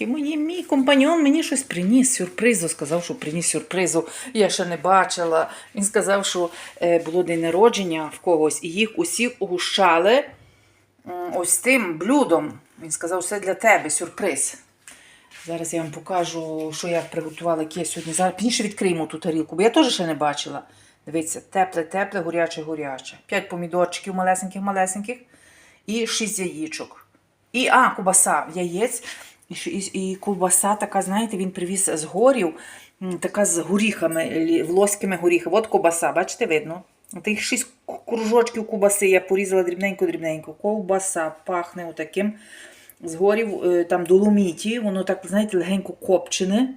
Мені, мій компаньон мені щось приніс сюрпризу, сказав, що приніс сюрпризу. Я ще не бачила. Він сказав, що е, було день народження в когось, і їх усіх угощали м, ось тим блюдом. Він сказав, все для тебе, сюрприз. Зараз я вам покажу, що я приготувала, які я сьогодні. Зараз пізніше відкриємо ту тарілку, бо я теж ще не бачила. Дивіться, тепле, тепле, горяче, горяче. П'ять помідорчиків малесеньких, малесеньких і шість яєчок. І, а, кубаса, яєць. І, ковбаса така, знаєте, він привіз з горів, така з горіхами, волоськими горіхами. От ковбаса, бачите, видно? От їх шість кружочків ковбаси я порізала дрібненько-дрібненько. Ковбаса пахне отаким. З горів е, там доломіті, воно так, знаєте, легенько копчене.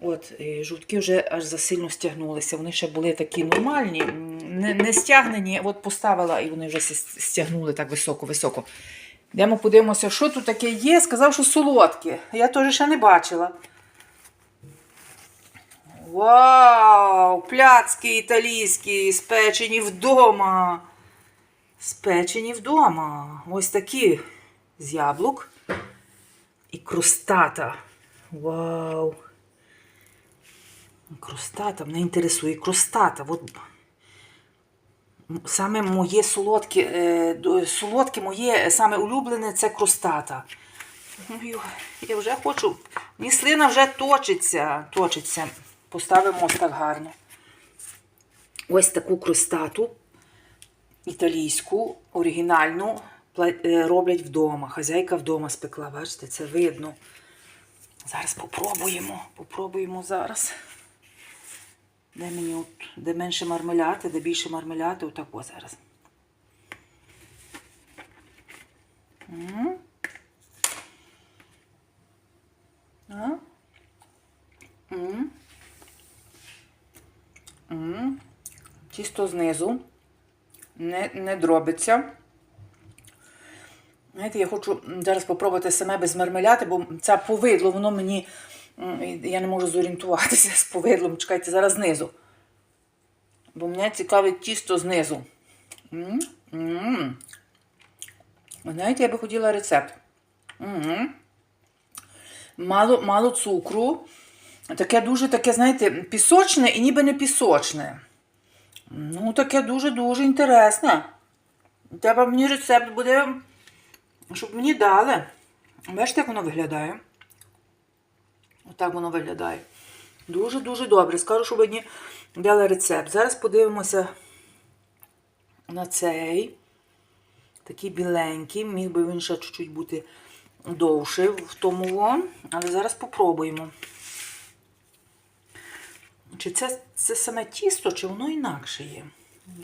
От, жовтки вже аж засильно стягнулися. Вони ще були такі нормальні, не, не стягнені. От поставила і вони вже стягнули так високо-високо. Йдемо подивимося, що тут таке є. Сказав, що солодке. Я теж ще не бачила. Вау! Пляцки італійські, спечені вдома. Спечені вдома. Ось такі з яблук. І крустата. Вау! Крустата, мене інтересує крустата. От саме моє солодке, солодке моє е, саме улюблене це крустата. Ой, Я вже хочу. Мені слина вже точиться. точиться. Поставимо ось так гарно. Ось таку крустату італійську, оригінальну, е, роблять вдома. Хазяйка вдома спекла, бачите, це видно. Зараз попробуємо. Попробуємо зараз. Де мені от, де менше мармеляти, де більше мармеляти, отак о зараз. Тісто знизу. Не, не дробиться. Знаєте, я хочу зараз спробувати саме без мармеляти, бо це повидло, воно мені. Я не можу зорієнтуватися з повидлом. Чекайте, зараз знизу. Бо мене цікавить тісто знизу. М, Знаєте, я би хотіла рецепт. Мало, мало цукру. Таке дуже таке, знаєте, пісочне і ніби не пісочне. Ну, таке дуже-дуже інтересне. Треба мені рецепт буде, щоб мені дали. Бачите, як воно виглядає? Отак воно виглядає. Дуже-дуже добре. Скажу, щоб мені дали рецепт. Зараз подивимося на цей. Такий біленький. Міг би він ще чуть-чуть бути довший в тому. во. Але зараз попробуємо. Чи це, це саме тісто, чи воно інакше є?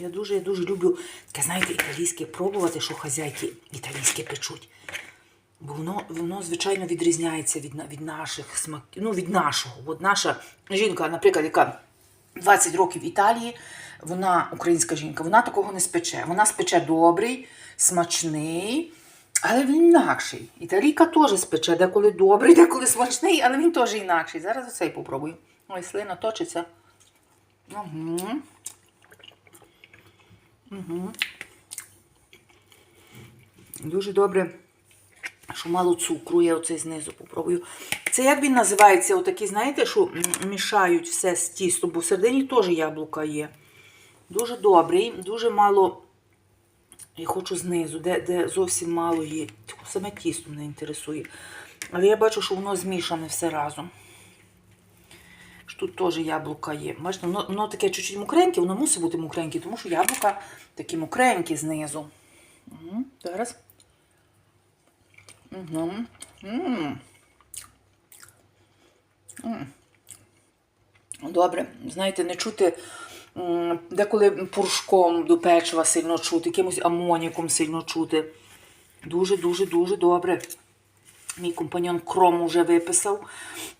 Я дуже, я дуже люблю таке, знаєте, італійське пробувати, що хазяйки італійське печуть. Бо воно, воно звичайно, відрізняється від, від наших смаків. Ну, від нашого. От наша жінка, наприклад, яка 20 років в Італії, вона українська жінка, вона такого не спече. Вона спече добрий, смачний, але він інакший. Італійка теж спече, деколи добрий, деколи смачний, але він теж інакший. Зараз оцей попробую. Ой, слина точиться. Угу. Угу. Дуже добре, що мало цукру, я оцей знизу попробую. Це як він називається? Отакі, знаєте, що мішають все з тістом, бо всередині теж яблука є. Дуже добрий, дуже мало. Я хочу знизу, де, де зовсім мало є. Саме тісто мене інтересує. Але я бачу, що воно змішане все разом. Тут теж яблука є. Бачите, воно, воно таке чуть-чуть мокреньке, воно мусить бути мокреньке, тому що яблука такі мокренькі знизу. Угу. Зараз. Угу. М. М. Добре, знаєте, не чути деколи пуршком до печива сильно чути, якимось амоніком сильно чути. Дуже, дуже, дуже добре. Мій компаньон Кром вже виписав.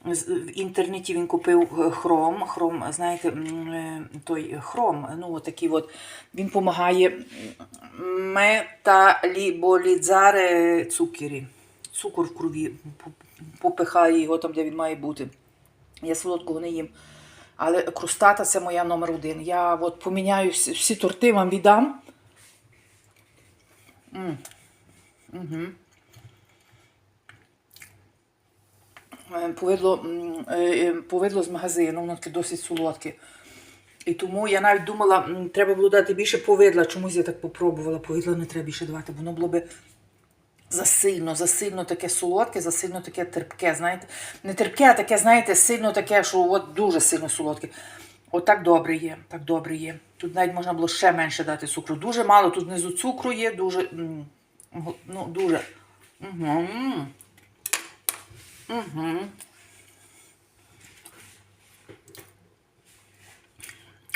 В інтернеті він купив е, хром. Хром, знаєте, е, той хром, ну отакий от. Він допомагає металіболізари цукері. Цукор в крові попихає його там, де він має бути. Я солодкого не їм. Але крустата це моя номер один. Я от поміняю всі, торти, вам віддам. М. Е, повидло, м, е, е, повидло з магазину, воно таке досить солодке. І тому я навіть думала, треба було дати більше повидла. Чомусь я так попробувала. Повидла не треба більше давати, воно було би засильно, засильно таке солодке, засильно таке терпке, знаєте. Не терпке, а таке, знаєте, сильно таке, що от дуже сильно солодке. От так добре є, так добре є. Тут навіть можна було ще менше дати цукру. Дуже мало, тут внизу цукру є, дуже. Ну, дуже. Угу. Угу.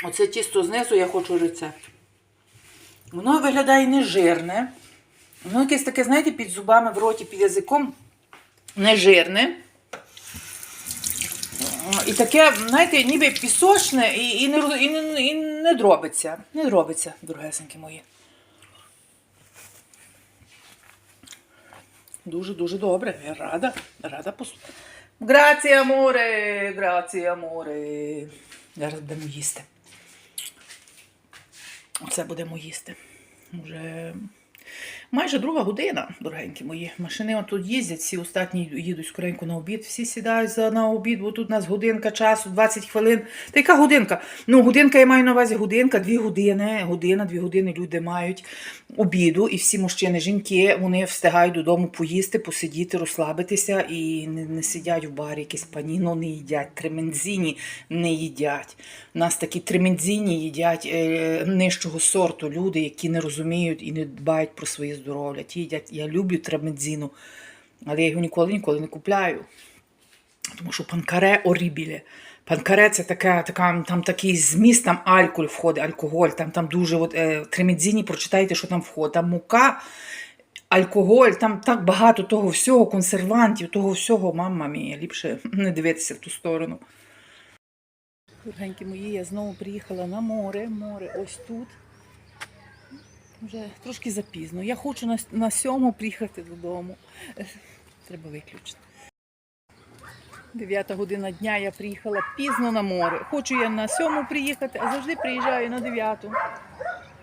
Оце тісто знизу я хочу рецепт. Воно виглядає нежирне. Воно якесь таке, знаєте, під зубами в роті, під язиком нежирне. І таке, знаєте, ніби пісочне і, і, не, і, не, і не дробиться. Не дробиться, дорогесенькі мої. Дуже-дуже добре. Я рада. Рада пос... Грація, аморе, грація, аморе. Зараз будемо їсти. Оце будемо їсти. Уже майже друга година, дорогенькі мої. Машини тут їздять, всі остатні їдуть скоренько на обід, всі сідають за на обід, бо тут у нас годинка часу, 20 хвилин. Та яка годинка? Ну, годинка, я маю на увазі годинка, дві години, година, дві години люди мають обіду, і всі мужчини, жінки, вони встигають додому поїсти, посидіти, розслабитися і не, не сидять в барі, якісь паніно не їдять, тремензіні не їдять. У нас такі тремензіні їдять е, нижчого сорту люди, які не розуміють і не дбають про своє здоров'я. Ті їдять, я люблю тремензіну, але я його ніколи ніколи не купляю. Тому що панкаре орібіле. Панкаре це така, така, там такий зміст, там алкоголь входить, алкоголь, там, там дуже от, е, тремедзіні, прочитайте, що там входить. Там мука, алкоголь, там так багато того всього, консервантів, того всього, мама мія, ліпше не дивитися в ту сторону. Дорогенькі мої, я знову приїхала на море. Море ось тут. Вже трошки запізно. Я хочу на, на сьому приїхати додому. Треба виключити. Дев'ята година дня я приїхала пізно на море. Хочу я на сьому приїхати, а завжди приїжджаю на дев'яту.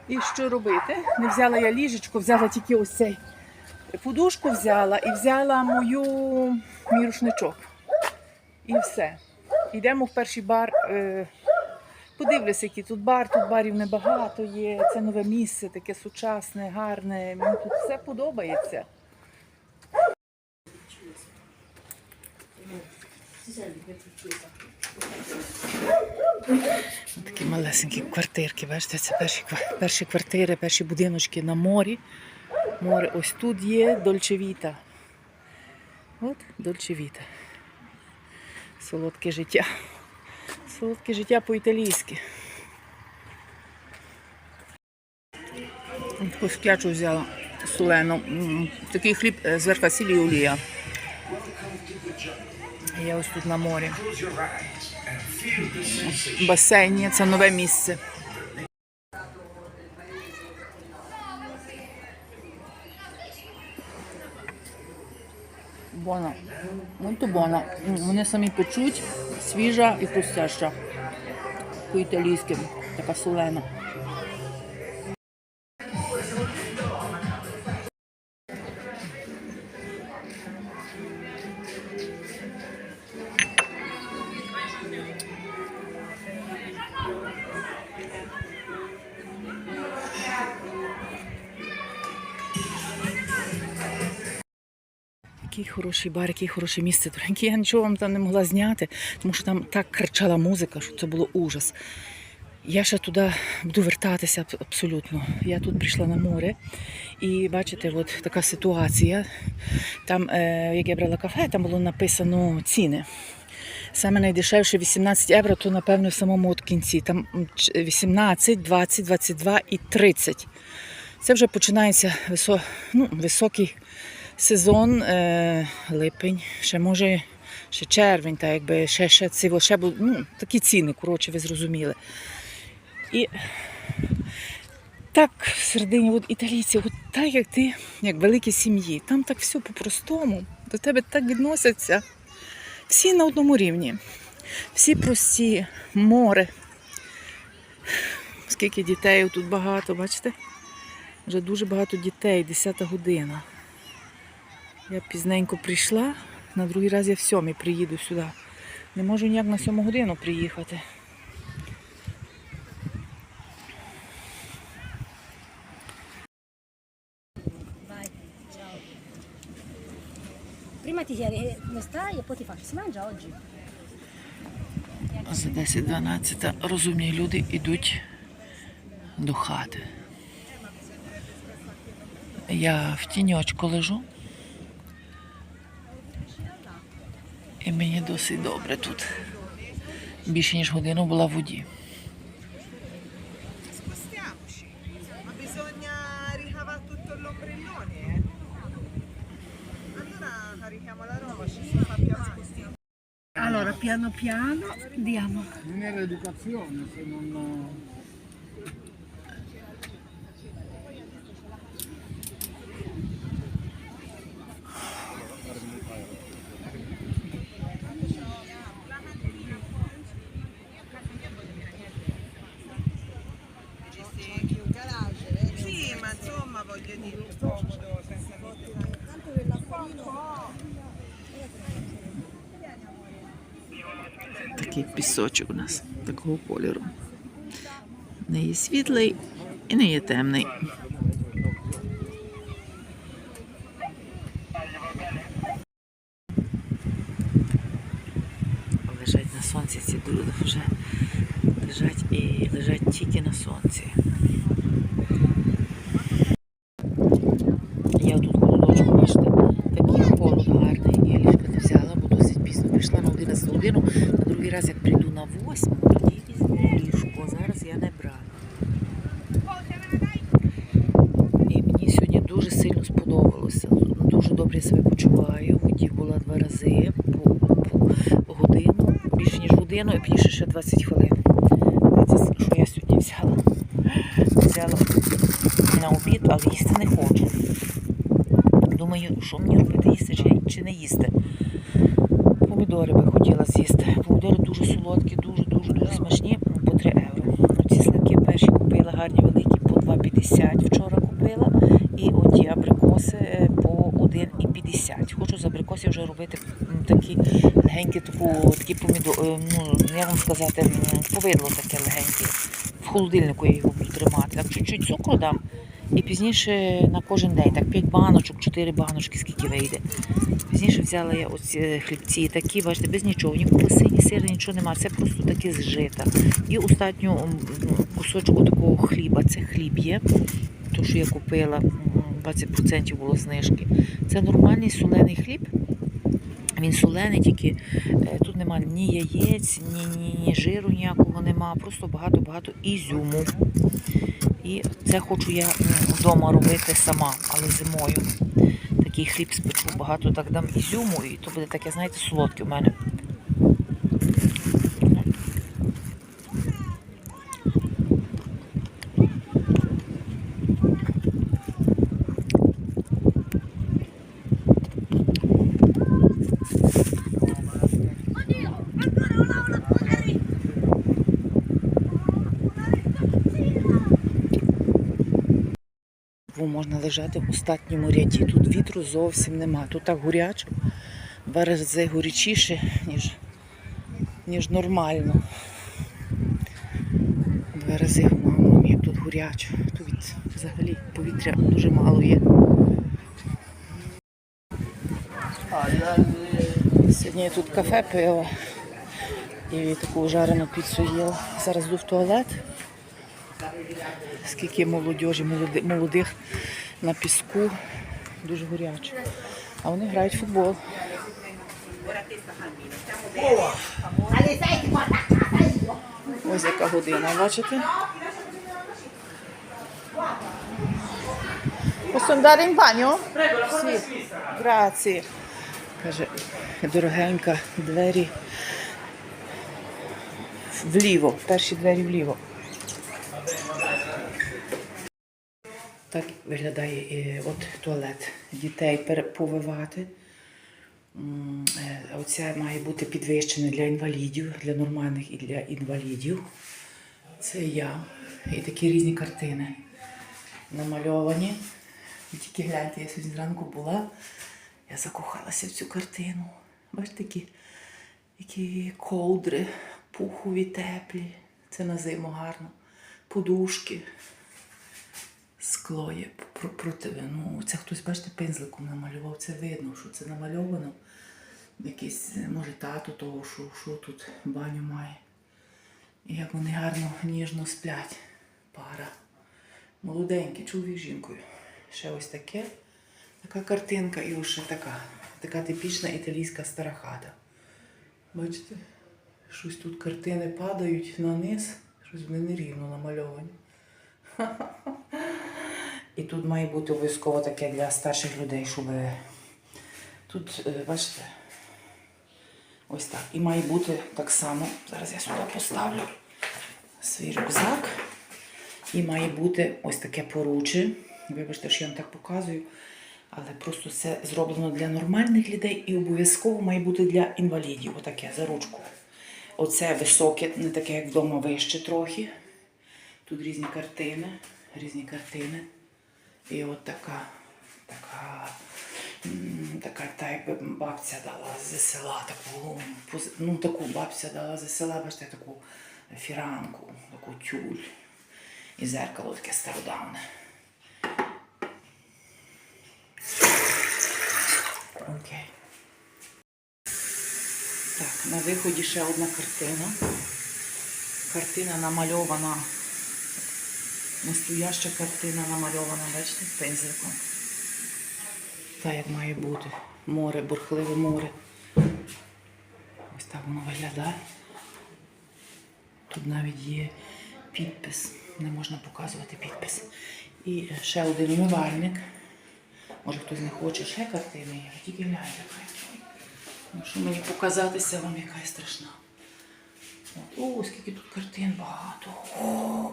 І що робити? Не взяла я ліжечко, взяла тільки ось цей подушку взяла і взяла мою мій рушничок. І все. Йдемо в перший бар. Е, подивлюся, який тут бар. Тут барів небагато є. Це нове місце, таке сучасне, гарне. Мені тут все подобається. Такі малесенькі квартирки, бачите, це перші, перші квартири, перші будиночки на морі. Море ось тут є Дольчевіта. От Дольчевіта. Солодке життя. Солодке життя по-італійськи. Таку склячу взяла солену. Такий хліб е, зверху сіль і олія. Я ось тут на морі. Басейні це нове місце. Бона. Molto buona. М, Вони самі печуть, свіжа і хрустяща. По-італійськи, така солена. Який хороший бар, яке хороше місце. Дорогенькі, я нічого вам там не могла зняти, тому що там так кричала музика, що це було ужас. Я ще туди буду вертатися абсолютно. Я тут прийшла на море і бачите, от така ситуація. Там, е, як я брала кафе, там було написано ціни. Саме найдешевше 18 євро, то напевно в самому от кінці. Там 18, 20, 22 і 30. Це вже починається висо, ну, високий сезон, е, липень, ще може ще червень, та якби ще, ще, циво, ще бу- ну, такі ціни, коротше, ви зрозуміли. І так всередині от італійці, от так як ти, як в великій сім'ї, там так все по-простому, до тебе так відносяться. Всі на одному рівні, всі прості, море. Скільки дітей тут багато, бачите? Вже дуже багато дітей, 10 година. Я пізненько прийшла, На другий раз я в сьомій приїду сюди. Не можу ніяк на сьому годину приїхати. Prima ti chiedi come stai e poi ti faccio, si mangia oggi? За 10-12 розумні люди йдуть до хати. Я в тіньочку лежу. І мені досить добре тут. Більше ніж годину була в воді. spostiamoci, ma bisogna ricavare tutto l'ombrellone. eh. Allora carichiamo la roba, ci si fa più avanti. Allora, piano piano andiamo. Non è l'educazione se non... Такий пісочок у нас такого кольору. Не є світлий і не є темний. Лежать на сонці ці друзі вже лежать і лежать тільки на сонці. Я тут холодочку, бачите, такий холод гарний. Я ліжко не взяла, бо досить пізно прийшла на 11 годину. На другий раз, як прийду на 8, тоді візьму ліжко. Зараз я не брала. І мені сьогодні дуже сильно сподобалося. Дуже добре я себе почуваю. В воді була два рази по, по годину, більше ніж годину, і пізніше ще 20 хвилин. Це що я сьогодні взяла. Взяла на обід, але їсти не хочу. Думаю, що мені робити, їсти чи, чи не їсти. Помідори би хотіла з'їсти. Помідори дуже солодкі, дуже, дуже, смачні, по 3 євро. Оці сливки перші купила гарні великі по 2,50 вчора купила. І оті абрикоси е, по 1,50. Хочу з абрикосів вже робити такі легенькі, таку, такі помідори, ну, як вам сказати, повидло таке легеньке. В холодильнику я його буду тримати. Так чуть-чуть цукру дам. І пізніше на кожен день, так 5 баночок, 4 баночки, скільки вийде. Пізніше взяла я оці хлібці такі, бачите, без нічого, ні колосині, сири, нічого немає, це просто таке зжита. І остатню м, кусочку такого хліба, це хліб є, то, що я купила, 20% було знижки. Це нормальний солений хліб. Він солений, тільки е, тут немає ні яєць, ні, ні, ні жиру ніякого нема, просто багато-багато ізюму. І це хочу я вдома робити сама, але зимою. Такий хліб спечу, багато так дам ізюму, і то буде таке, знаєте, солодке в мене. Бо можна лежати в остатньому ряді. Тут вітру зовсім нема. Тут так гурячо, два рази горячіше, ніж, ніж нормально. Два рази мамам, як тут гурячо. Тут взагалі повітря дуже мало є. Сьогодні я тут кафе пила і таку жарену піцу. Зараз йду в туалет. Скільки молодіжі, молодих на піску, дуже горячо. А вони грають в футбол. Ось яка година, бачите? Posso andare in bagno? Sì, grazie. Каже, дорогенька, двері вліво, перші двері вліво. Так виглядає е, от туалет дітей повивати. Е, Оце має бути підвищене для інвалідів, для нормальних і для інвалідів. Це я. І такі різні картини намальовані. Ви тільки гляньте, я сьогодні зранку була, я закохалася в цю картину. Бачите, які, які ковдри, пухові, теплі. Це на зиму гарно. Подушки. Скло є про- проти. Ну, це хтось, бачите, пензликом намалював. Це видно, що це намальовано. Якийсь, може, тато того, що, що тут баню має. І як вони гарно ніжно сплять. Пара. Молоденький, чоловік з жінкою. Ще ось таке. Така картинка і ще така. Така типічна італійська стара хата. Бачите? Щось тут картини падають на низ, щось вони нерівно намальовані. І тут має бути обов'язково таке для старших людей, щоб тут, е, бачите, ось так. І має бути так само. Зараз я сюди поставлю свій рюкзак. І має бути ось таке поруче. Вибачте, що я вам так показую. Але просто це зроблено для нормальних людей і обов'язково має бути для інвалідів. Отаке за ручку. Оце високе, не таке, як вдома, вище трохи. Тут різні картини, різні картини. І от така, така, така та якби бабця дала з села, таку, ну таку бабця дала з села, бачите, таку фіранку, таку тюль. І зеркало таке стародавне. Окей. Так, на виході ще одна картина. Картина намальована. Настояща картина намальована, бачите, пензликом. Так, як має бути. Море, бурхливе море. Ось так воно виглядає. Тут навіть є підпис. Не можна показувати підпис. І ще один умивальник. Може хтось не хоче ще картини, а тільки гляньте. Ну, що мені показатися вам, яка страшна. От, О, скільки тут картин багато. О,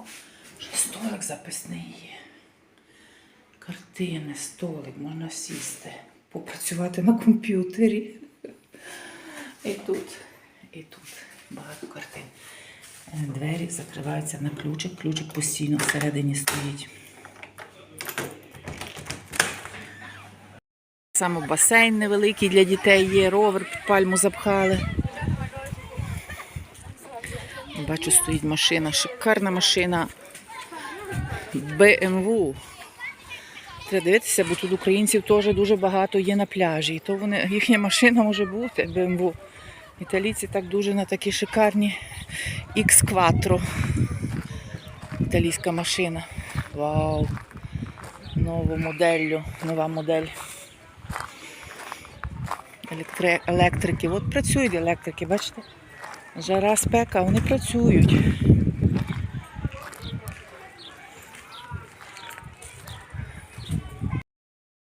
ще столик записний є. Картини, столик, можна сісти, попрацювати на комп'ютері. І тут, і тут багато картин. Двері закриваються на ключик, ключик постійно всередині стоїть. Саме басейн невеликий для дітей є, ровер під пальму запхали. Бачу, стоїть машина, шикарна машина BMW. Треба дивитися, бо тут українців теж дуже багато є на пляжі. І то вони, їхня машина може бути BMW. Італійці так дуже на такі шикарні X4. Італійська машина. Вау! Нову моделлю, нова модель. Електри... Електрики. От працюють електрики, бачите? Жара спека, вони працюють.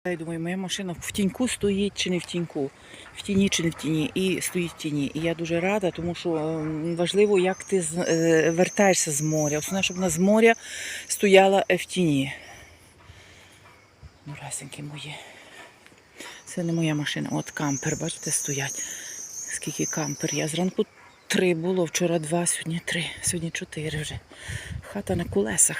Я думаю, моя машина в тіньку стоїть чи не в тіньку, в тіні чи не в тіні, і стоїть в тіні. І я дуже рада, тому що важливо, як ти е, вертаєшся з моря. Основне, щоб вона з моря стояла е, в тіні. Мурасеньки мої. Це не моя машина. От кампер, бачите, стоять. Скільки кампер? Я зранку три було, вчора два, сьогодні три, сьогодні чотири вже. Хата на колесах.